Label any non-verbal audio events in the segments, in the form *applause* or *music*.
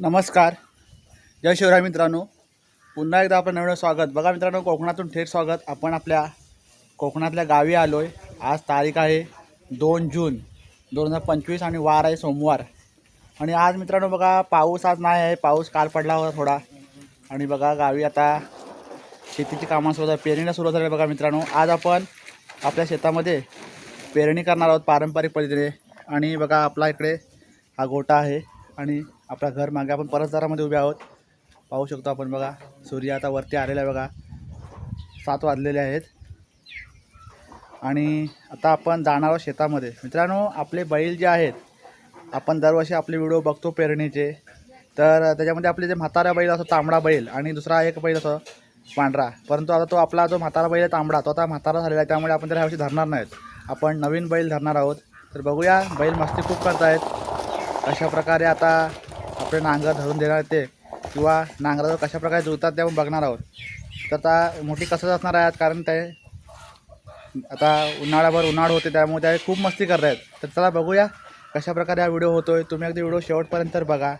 नमस्कार. जय शिवराय मित्रांनो. पुन्हा एकदा आपलं नवीन स्वागत. बघा मित्रांनो कोकणातून थेट स्वागत. आपण आपल्या कोकणातल्या गावी आलो आहे आज तारीख आहे दोन जून दोन हजार पंचवीस आणि वार आहे सोमवार. आणि आज मित्रांनो बघा पाऊस आज नाही आहे. पाऊस काल पडला होता थोडा. आणि बघा गावी आता शेतीची कामं सुरू पेरणीला सुरुवात झाली बघा मित्रांनो. आज आपण आपल्या शेतामध्ये पेरणी करणार आहोत पारंपरिक पद्धतीने. आणि बघा आपला इकडे हा गोटा आहे. आणि आपल्या घर मागे आपण परसदारामध्ये उभे आहोत. पाहू शकतो आपण बघा सूर्य आता वरती आलेला आहे बघा. सात वाजलेले आहेत. आणि आता आपण जाणार आहोत शेतामध्ये. मित्रांनो आपले बैल जे आहेत आपण दरवर्षी आपले व्हिडिओ बघतो पेरणीचे. तर त्याच्यामध्ये आपले जे म्हातारा बैल असतो तांबडा बैल आणि दुसरा एक बैल असतो पांढरा. परंतु आता तो आपला जो म्हातारा बैल आहे तांबडा तो आता म्हातारा झालेला आहे. त्यामुळे आपण त्याला ह्यावर्षी धरणार नाहीत. आपण नवीन बैल धरणार आहोत. तर बघूया बैल मस्ती खूप करत आहेत अशा प्रकारे आता आपले नांगर धरून देणार ते किंवा नांगरावर कशा प्रकारे जुळतात ते आपण बघणार आहोत. तर आता मोठी कसं असणार आहेत कारण ते आता उन्हाळ्याभर उन्हाळ होते त्यामुळे ते खूप मस्ती करत आहेत. तर चला बघूया कशाप्रकारे हा व्हिडिओ होतो आहे तुम्ही अगदी व्हिडिओ शेवटपर्यंत बघा.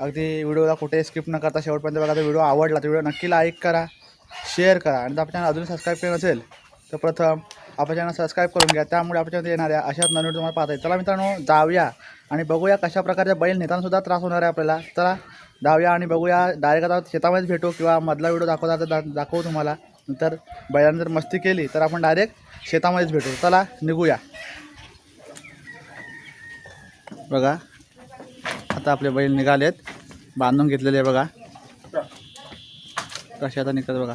अगदी व्हिडिओला कुठे स्किप न करता शेवटपर्यंत बघा. तर व्हिडिओ आवडला तर व्हिडिओ नक्की लाईक करा शेअर करा. आणि जर आपल्या अजून सबस्क्राईब केलं नसेल तर प्रथम आपल्या चॅनल सबस्क्राईब करून घ्या. त्यामुळे आपल्या चॅनल येणाऱ्या अशाच नवीन तुम्हाला पाहता येईल. चला मित्रांनो जाऊया आणि बघूया कशा प्रकारच्या बैल नेतानासुद्धा त्रास होणार आहे आपल्याला. चला जाऊया आणि बघूया. डायरेक्ट आता शेतामध्येच भेटू किंवा मधला व्हिडिओ दाखवता तर दा दाखवू तुम्हाला. नंतर बैलांनी जर मस्ती केली तर आपण डायरेक्ट शेतामध्येच भेटू. चला निघूया. बघा आता आपले बैल निघालेत. बांधून घेतलेले आहे बघा. कसे आता निघतात बघा.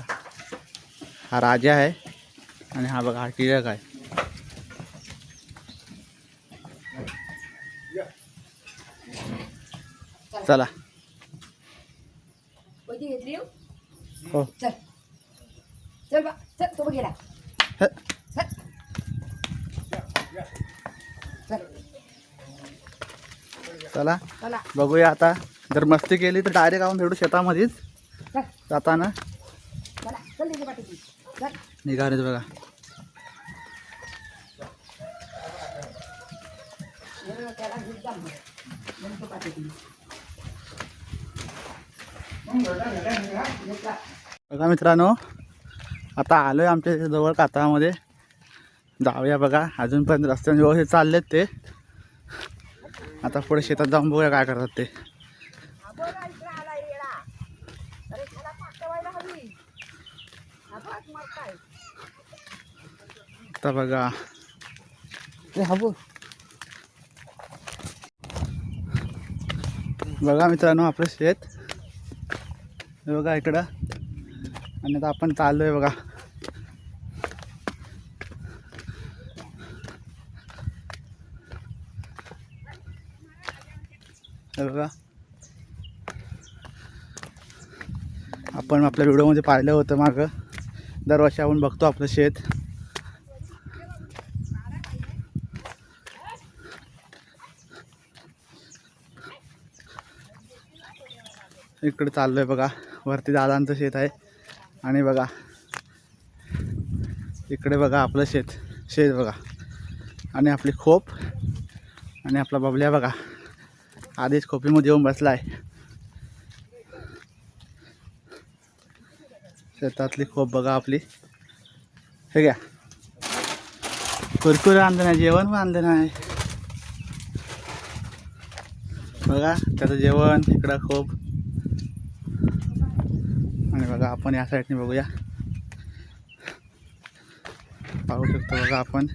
हा राजा आहे. आणि हा बघा हा टिळक आहे. चला. हो? हो. चल. बघूया आता. जर मस्ती केली तर डायरेक्ट आपण भेटू शेतामध्येच. जाताना. निघालेत बघा हे त्याला घेत जा मग. मग तो पाठीची. घेतला. बघा मित्रांनो आता आलो आहे आमच्या जवळ कातळामध्ये. जाऊया बघा अजूनपर्यंत रस्त्याने व्यवस्थित चाललेत ते. आता पुढे शेतात जाऊन बघूया काय करतात ते. आता बघा. हबू बघा मित्रांनो आपलं शेत. हे बघा इकडं. आणि आता आपण चाललो आहे बघा. हे बघा. आपण आपल्या व्हिडिओमध्ये पाहिलं होतं मागं. दरवर्षी आपण बघतो आपलं शेत. इकडे चाललो आहे बघा. वरती दादांचं शेत आहे. आणि बघा इकडे बघा आपलं शेत शेत बघा. आणि आपली खोप आणि आपला बबल्या बघा. आधीच खोपीमध्ये येऊन बसला आहे शेतातली खोप बघा आपली. हे घ्या. कुरकुरे आणलं नाही जेवण पण आणलं नाही. बघा त्याचं जेवण इकडं खोप. आणि बघा आपण या साईडने बघूया. पाहू शकतो बघा आपण.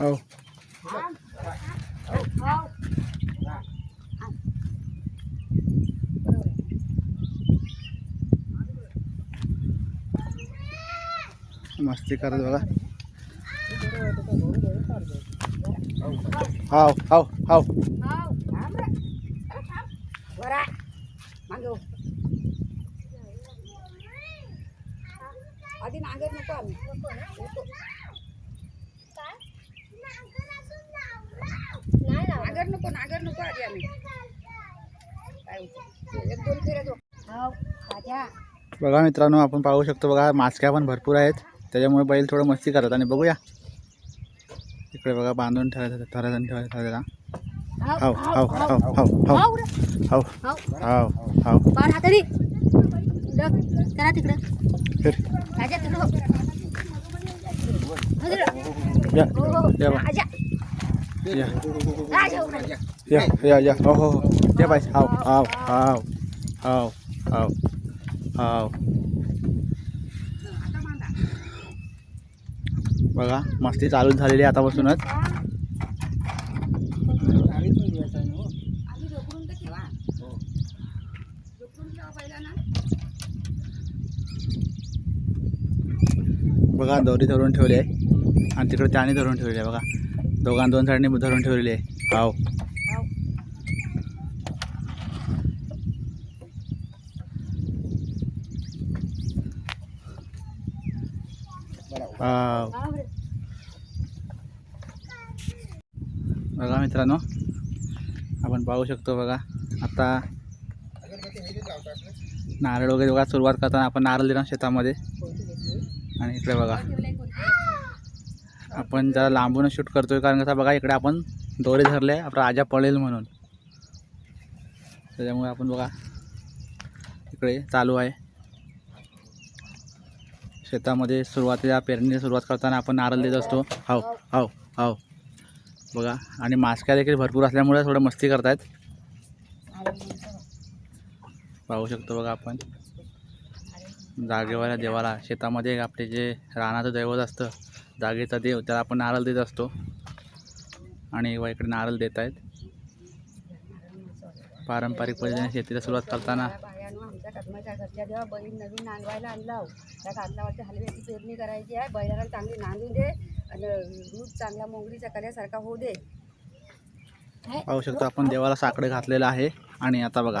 हो. मस्ती करत बघा हाव हाव हाव नको नको. आधी आम्ही एक दोन हो बघा मित्रांनो आपण पाहू शकतो बघा मास्क्या पण भरपूर आहेत त्याच्यामुळे बैल थोडं मस्ती करतात. आणि बघूया. इकडे बघा बांधून ठेवायचं ठरायचं ठेवायचं ठेवायचं हाव हाव हाव हाव हाव. हाव. हाव. हाव. या या या. हो हो हो. या बाई. हाव हाव हाव हाव हाव हाव. बघा मस्ती चालू झालेली आहे आतापासूनच. बघा दोरी धरून ठेवली आहे. आणि तिकडे त्याने धरून ठेवली आहे बघा. दोघां दोन साईडने धरून ठेवलेली आहे. हाव. हाव. बघा मित्रांनो. आपण पाहू शकतो बघा. आता नारळ वगैरे बघा सुरुवात करताना आपण नारळ दिला शेतामध्ये. आणि इकडे बघा. आपण जरा लांबून शूट करतोय कारण कसं बघा इकडे आपण दोरे धरले आपला राजा पळेल म्हणून. त्याच्यामुळे आपण बघा इकडे चालू आहे. शेतामध्ये सुरुवातीला पेरणीला सुरुवात करताना आपण नारळ देत असतो. हाव हाव हाव. बघा. आणि मास्क्या देखील भरपूर असल्यामुळे थोडं मस्ती करतायत. पाहू शकतो बघा आपण. जागेवाल्या देवाला शेतामध्ये आपले जे रानाचं दैवत असतं जागेचा देव त्याला आपण नारळ देत असतो. आणि इकडे नारळ देत आहेत. पारंपरिक पद्धतीने शेतीला सुरुवात करताना. आमच्या घरच्या जेव्हा बैल नवीन नांदवायला आणला त्या कातलावरच्या हलव्याची पेरणी करायची आहे. बैलाला चांगली नांदून दे. आणि दूध चांगला मोंगडीच्या कल्यासारखा होऊ दे. पाहू शकतो आपण देवाला साकडे घातलेलं आहे. आणि आता बघा.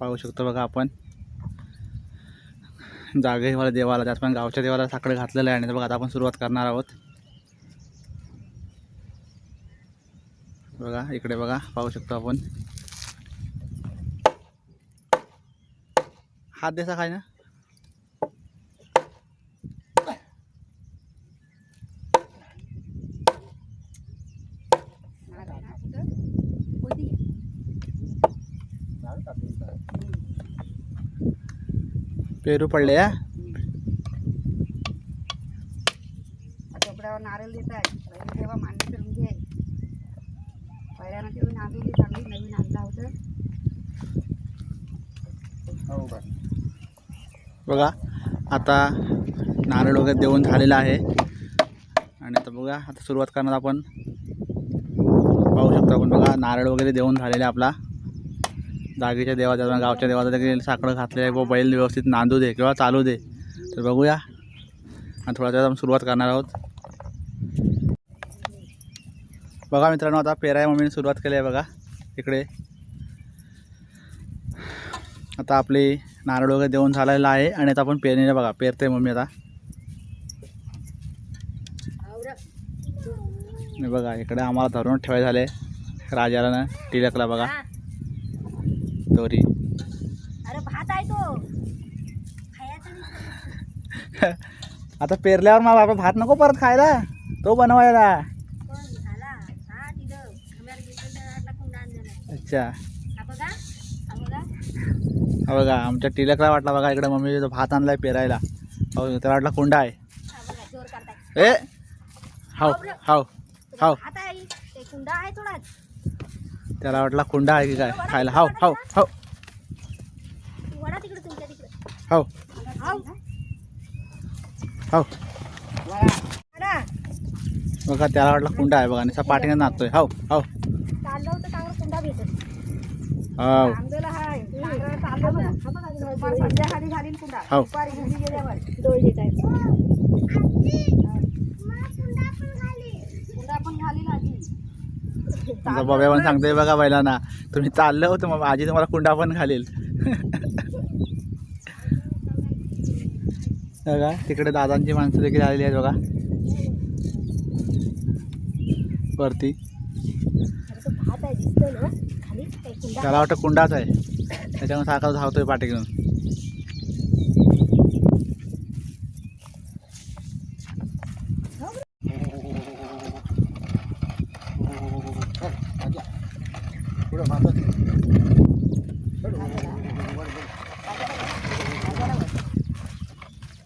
पाहू शकतो बघा आपण. जागेवाल्या देवाला त्यात पण गावच्या देवाला साकडे घातलेलं आहे. आणि बघा आता आपण सुरुवात करणार आहोत. बघा इकडे बघा. पाहू शकतो आपण. हात देसा काय ना पेरू पडले या नारळ देत आहे. तेव्हा करून घे. पहिल्यानं दे चांगली नवीन आणला होतं. बघा आता नारळ वगैरे देऊन झालेला आहे. आणि आता बघा आता सुरुवात करणार आपण. पाहू शकतो आपण बघा नारळ वगैरे देऊन झालेला आहे आपला. जागेच्या देवाच्या गावच्या देवाचा देखील साकडं घातलेलं आहे. व बैल व्यवस्थित नांदू दे किंवा चालू दे. तर बघूया. आणि थोड्या वेळात आपण सुरुवात करणार आहोत. बघा मित्रांनो आता पेराय मम्मीने सुरुवात केली आहे बघा. इकडे. आता आपली नारळ वगैरे देऊन झालेला आहे आणि आता आपण पेरणीला बघा. पेरते मम्मी आता. बघा इकडे आम्हाला धरून ठेवाय झाले. राजाला ना बघा. दोरी अरे भात आहे तो. *laughs* आता पेरल्यावर मग बाबा भात नको परत खायला. तो बनवायला. हा अच्छा. हा बघा. हा हा आमच्या टिळकला वाटला बघा इकडे मम्मी जो भात आणलाय पेरायला. हो त्याला वाटला कुंडा आहे. हा ए हाव हाव ते कुंडा आहे थोडाच. त्याला वाटला कुंडा आहे की काय? खायला. हाव हाव हाव. वडा बघा त्याला वाटला कुंडा आहे बघा आणि पाठीने नाचतोय. हाव हाव. आधी. *laughs* बघा पण सांगतोय बघा बैलांना. तुम्ही चाललं होतं मग आजी तुम्हाला कुंडा पण घालेल. *laughs* बघा तिकडे दादांची माणसं देखील आलेली आहेत बघा. वरती. त्याला वाटतं कुंडाच आहे. त्याच्यामुळे सारखा धावतोय पाठी घेऊन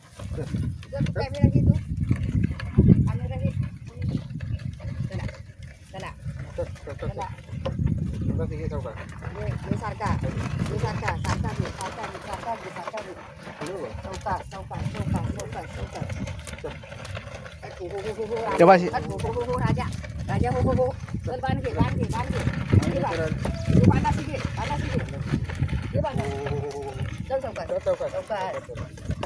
कॅमेरा घे तू कॅमेरा घे चला चला चला ये ये सारखा ये सारखा सारखा घे सारखा घे सारखा घे सारखा घे चौका चौका चौका चौका चौका हो हो हो हो हो तेव्हा राजा हो हो हो हो राजा राजा हो हो हो चल बांध घे बांध घे बांध घे हे बांध हे बांधा सिगे बांधा सिगे हे बांधा चल चौका चौका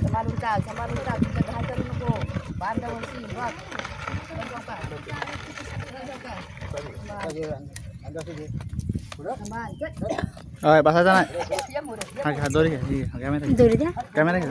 सांभाळून चाल सांभाळून चाल तुझं घाय करू नको बांध वरती बघ चल चौका चल चौका अय बसायचा नाही हा घ्या दोरी घ्या ही घ्या, कॅमेरा घ्या दोरी द्या कॅमेरा घ्या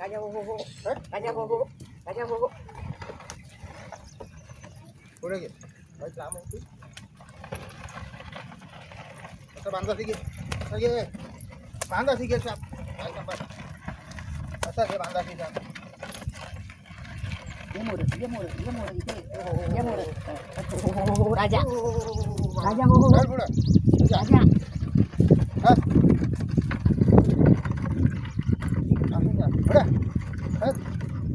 राजा हो हो हो राजा हो हो हो हे हे हे हे हां हां आहे हो हो हो हो हो हो हो हो हो आहे हे हो हो हो हो हो पुढं. हो, हो, हो, हो, हो, हो हो हो हो. हो हो हो हो हो. हा, हो हो हो हो हो हो हो हो घे हट, लांब आहे तू. असं बांधा सिगे असं घे बांधा सिगे साप काय सांभाळ. असं घे बांधा सिगे ये मोर ये मोर ये मोर इथे ये मोर हो हो हो हो राजा राजा हो हो हो राजा. हो, हो, हो, हो, हो, हो, हो. हो हो हो आहे. हो, हो, हो, हो, हो, हो, हो. हो, हो, हो, हो, हो, हो, हो. हे आहे हो, हो, हो, हो. हे.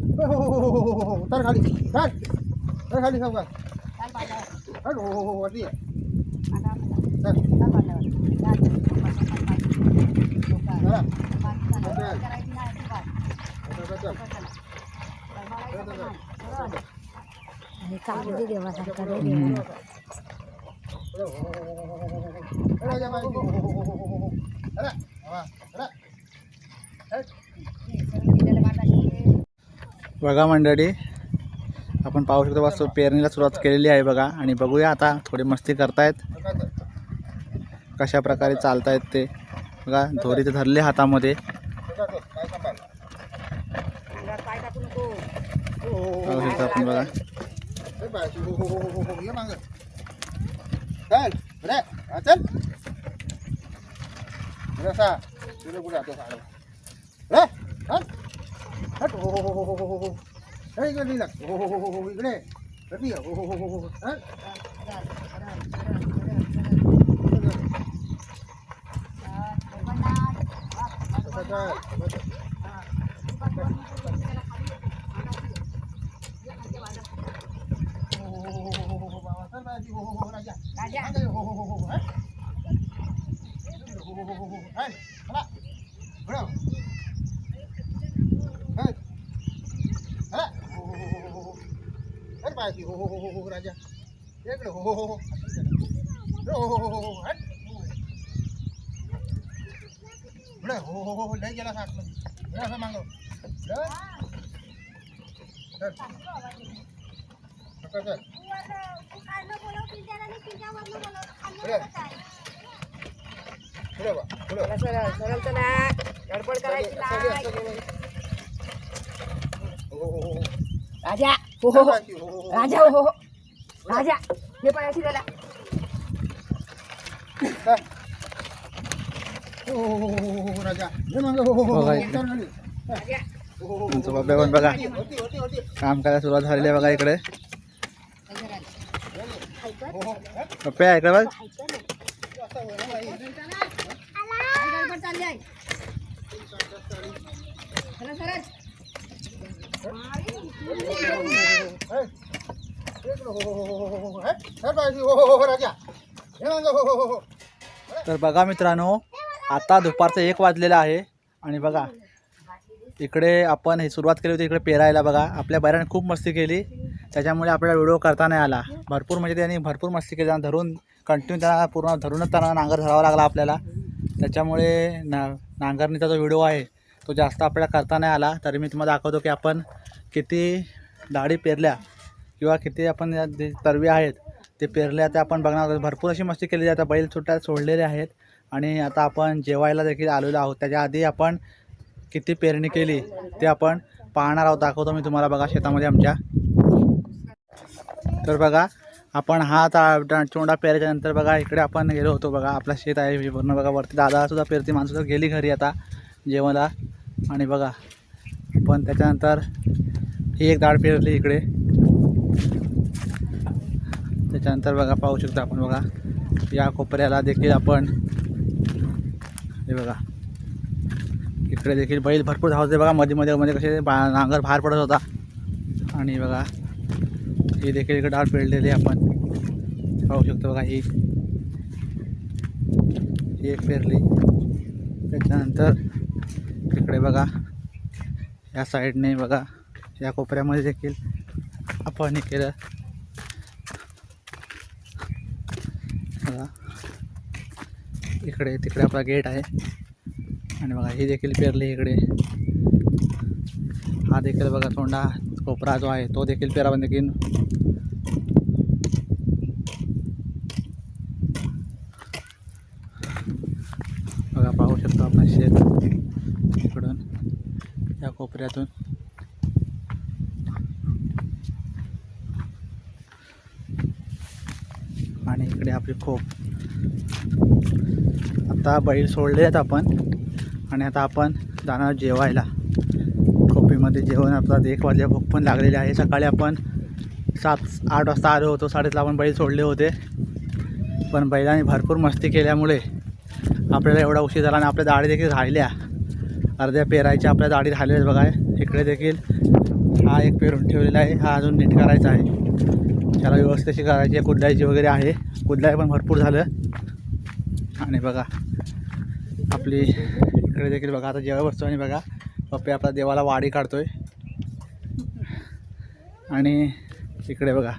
हो, हो, हो, हो, हो. हा. हो, हो, हो, हो, हो, हो, हो. हे. हो, हो, हो, हो, हो. हो, हो, हो, हो, हो. हा. हा, Bagaimana dia. Ada? Ada. Ada. Ada. Ada. Ada. Ada. Ada. Ada. पाहू शकतो वास्तू पेरणीला सुरुवात केलेली आहे बघा. आणि बघूया आता थोडी मस्ती करतायत. कशा प्रकारे चालतायत ते. बघा धोरी ते धरले हातामध्ये. पाहू शकतो आपण बघा. चल कुठे असं गडबड चल. नाही. असं चल. हा. गडबड नको. त्याला खाली येते. बांधायची. ये खाली बांधा. हो, हो, हो, हो, हो, हो, बाबा. चल बाई. हो, हो, हो, राजा. राजा. मागं ये. हो, हो, हो, हो, हट. हो, हो, हो, हो, हो. हट. चला. पुढे. हट. चला. हो, हो, हो, हो, हो, हो. हट बाई. हो, हो, हो, हो, हो, राजा. इकडे. हो, हो, हो, हो. हो, हो, हो, हो, हो. हट. पुढे. हो, हो, हो, हो. लय गेला आतमध्ये. पुढे हो, हो, हो, हो. राजा हो हो हो राजा हो हो हो राजा हे त्याला हो हो हो हो हो राजा हे हो हो हो हो बघा हो, इकडे. राजा बाबा पण काम करायला सुरुवात झालेली आहे बघा इकडे हो हो पप्प्या इकडे बघ काय गडबड चालली आहे चला सरच हे. इकडं, हो हो हो हो हो हो हे. हे पाहिजे, हो हो हो हो राजा हे मागं, हो हो हो हो तर बघा मित्रांनो आता दुपारचं एक वाजलेलं आहे आणि बघा इकडे आपण हे सुरुवात केली होती इकडे पेरायला बघा. आपल्या बैराने खूप मस्ती केली. त्याच्यामुळे आपल्याला व्हिडिओ करता नाही आला. भरपूर म्हणजे त्यांनी भरपूर मस्ती केली त्यांना धरून कंटिन्यू त्यांना पूर्ण धरूनच त्यांना नांगर धरावा लागला आपल्याला. त्याच्यामुळे ना नांगरणीचा जो व्हिडिओ आहे तो जास्त आपल्याला करता नाही आला. तरी मी तुम्हाला दाखवतो की आपण किती डाळी पेरल्या. किंवा किती आपण जे तरवी आहेत ते पेरले आता आपण बघणार आहोत. भरपूर अशी मस्ती केलेली आहे आता बैल सुट्ट्या सोडलेले आहेत. आणि आता आपण जेवायला देखील आलेलो आहोत. त्याच्या आधी आपण किती पेरणी केली ते आपण पाहणार आहोत. दाखवतो मी तुम्हाला बघा शेतामध्ये आमच्या. तर बघा आपण हा आता चोंडा पेरायच्या नंतर बघा इकडे आपण गेलो होतो बघा. आपला शेत आहे म्हणजे पूर्ण बघा वरती दादासुद्धा पेरती माणसं गेली घरी आता जेवायला. आणि बघा पण त्याच्यानंतर ही एक डाळ पेरली इकडे. त्याच्यानंतर बघा पाहू शकतो आपण बघा या कोपऱ्याला देखील आपण हे बघा इकडे देखील बैल भरपूर धावते बघा. मध्ये मध्ये मध्ये कसे बा नांगर बाहेर पडत होता. आणि बघा ही देखील इकडे डाळ पेरलेली आपण. पाहू शकतो बघा ही. ही एक पेरली. त्याच्यानंतर इकडे बघा या साईडने बघा या कोपऱ्यामध्ये देखील आपण हे केलं. बघा. इकडे तिकडे आपला गेट आहे. आणि बघा ही देखील पेरली इकडे. हा देखील बघा तोंडा कोपरा जो आहे तो देखील पेरावा देखील बघा पाहू शकतो आपण शेत इकडून या कोपऱ्यातून आणि इकडे आपली खोप. आता बैल सोडले आहेत आपण. आणि आता आपण जाणार जेवायला. खोपीमध्ये जेवण आपला एक वाजल्या भूक पण लागलेली आहे. सकाळी आपण सात आठ वाजता आलो होतो साडेतला आपण बैल सोडले होते. पण बैलाने भरपूर मस्ती केल्यामुळे आपल्याला एवढा उशीर झाला आणि आपल्या दाढी देखील राहिल्या. अर्ध्या पेरायच्या आपल्या दाढी राहिल्या आहेत बघा. इकडे देखील हा एक पेरून ठेवलेला आहे. हा अजून नीट करायचा आहे. त्याला व्यवस्थित करायची आहे. कुदलायची वगैरे आहे. कुदलाय पण भरपूर झालं. आणि बघा आपली इकडे देखील बघा आता जेव्हा बसतो आणि बघा पप्पे आपला देवाला वाडी काढतोय. आणि इकडे बघा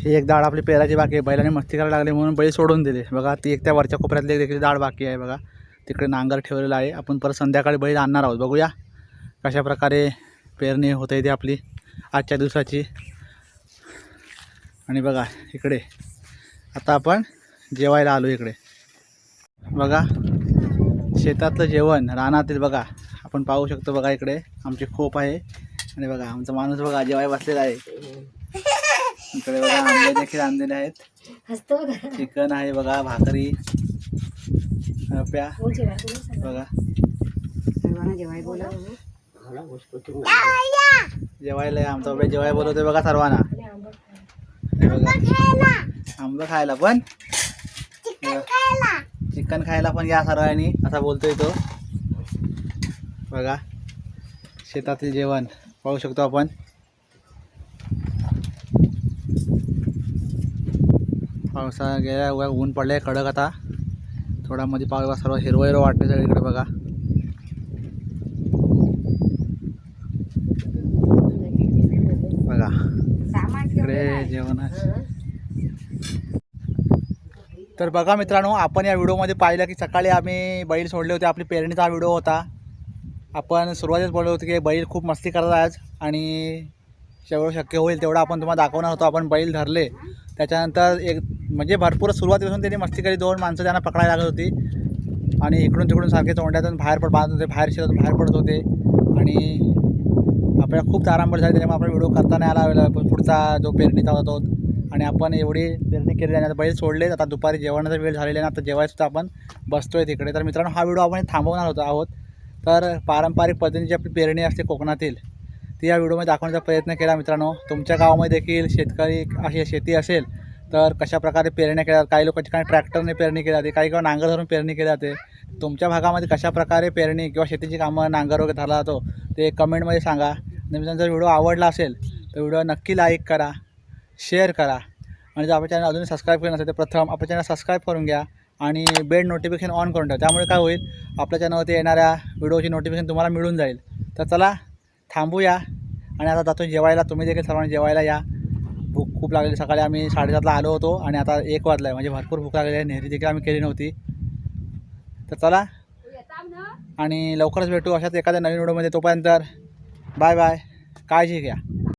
ही एक डाळ आपली पेराची बाकी आहे. बैलाने मस्ती करायला लागली म्हणून बैल सोडून दिले. बघा ती एक त्या वरच्या कोपऱ्यातली एक देखील डाळ बाकी आहे बघा. तिकडे नांगर ठेवलेला आहे. आपण परत संध्याकाळी बैल आणणार आहोत. बघूया कशा प्रकारे पेरणी होते ती आपली आजच्या दिवसाची. आणि बघा इकडे. आता आपण जेवायला आलो इकडे. बघा शेतातलं जेवण रानातील बघा. आपण पाहू शकतो बघा इकडे आमची खोप आहे. आणि बघा आमचा माणूस बघा जेवाय बसलेला आहे. इकडे बघा आंबे देखील आणलेले आहेत. हसतो बघा. चिकन आहे बघा भाकरी प्या. बघा. सर्वांना जेवाय बोला. जेवायला आहे. आमचा बाबा जेवाय बोलवतोय बघा सर्वांना आणि आंबट खा. हे बघा आंबं खायला. पण? चिकन खायला. पण या सर्वांनी असा बोलतोय तो. बघा शेतातील जेवण पाहू शकतो आपण. पावसा गेल्या ऊन पडले कडक आता. थोडा मध्ये पाव सर्व हिरवं हिरवं वाटते सगळीकडे बघा. जेवण. तर बघा मित्रांनो आपण या व्हिडिओमध्ये पाहिलं की सकाळी आम्ही बैल सोडले होते. आपली पेरणीचा व्हिडिओ होता. आपण सुरुवातीच बोललो होतो की बैल खूप मस्ती करत आज आणि जेवढं शक्य होईल तेवढं आपण तुम्हाला दाखवणार होतो. आपण बैल धरले. त्याच्यानंतर एक म्हणजे भरपूर सुरुवातीपासून त्यांनी मस्ती केली. दोन माणसं त्यांना पकडायला लागत होती. आणि इकडून तिकडून सारखे तोंड्यातून बाहेर पड बांधत होते. बाहेर शिरत बाहेर पडत होते. आणि आपल्याला खूप तारांबळ झाली त्याच्यामुळे आपण व्हिडिओ करता नाही आला वेळेला. पण पुढचा जो पेरणीचा होता तो. आणि आपण एवढी पेरणी केली आणि आता बैल सोडले आता दुपारी जेवणाचा वेळ झालेला आहे आता जेवायसुद्धा आपण बसतोय तिकडे. तर मित्रांनो हा व्हिडिओ आपण थांबवणार होतो आहोत. तर पारंपरिक पद्धतीची आपली पेरणी असते कोकणातील ती या व्हिडिओमध्ये दाखवण्याचा प्रयत्न केला मित्रांनो. तुमच्या गावामध्ये देखील शेतकरी अशी शेती असेल तर कशा प्रकारे पेरण्या केल्या जातात काही लोक ठिकाणी ट्रॅक्टरने पेरणी केली जाते काही किंवा नांगर धरून पेरणी केली जाते. तुमच्या भागामध्ये कशा प्रकारे पेरणी किंवा शेतीची कामं नांगर वगैरे झाला जातो ते कमेंटमध्ये सांगा. मित्रांनो जर व्हिडिओ आवडला असेल तर व्हिडिओ नक्की लाईक करा शेअर करा. आणि जर आपल्या चॅनल अजून सबस्क्राईब केलं नसेल तर प्रथम आपल्या चॅनल सबस्क्राईब करून घ्या आणि बेल नोटिफिकेशन ऑन करून ठेवा. त्यामुळे काय होईल आपल्या चॅनलवरती येणाऱ्या व्हिडिओची नोटिफिकेशन तुम्हाला मिळून जाईल. तर चला थांबूया. आणि आता जातो जेवायला. तुम्ही देखील सर्वांनी जेवायला या. भूक खूप लागली सकाळी आम्ही साडेसातला आलो होतो आणि आता एक वाजला आहे म्हणजे भरपूर भूक लागलेली आहे. नेहरी देखील आम्ही केली नव्हती. तर चला. आणि लवकरच भेटू. अशाच एखाद्या नवीन व्हिडिओमध्ये तोपर्यंत बाय बाय. काळजी घ्या.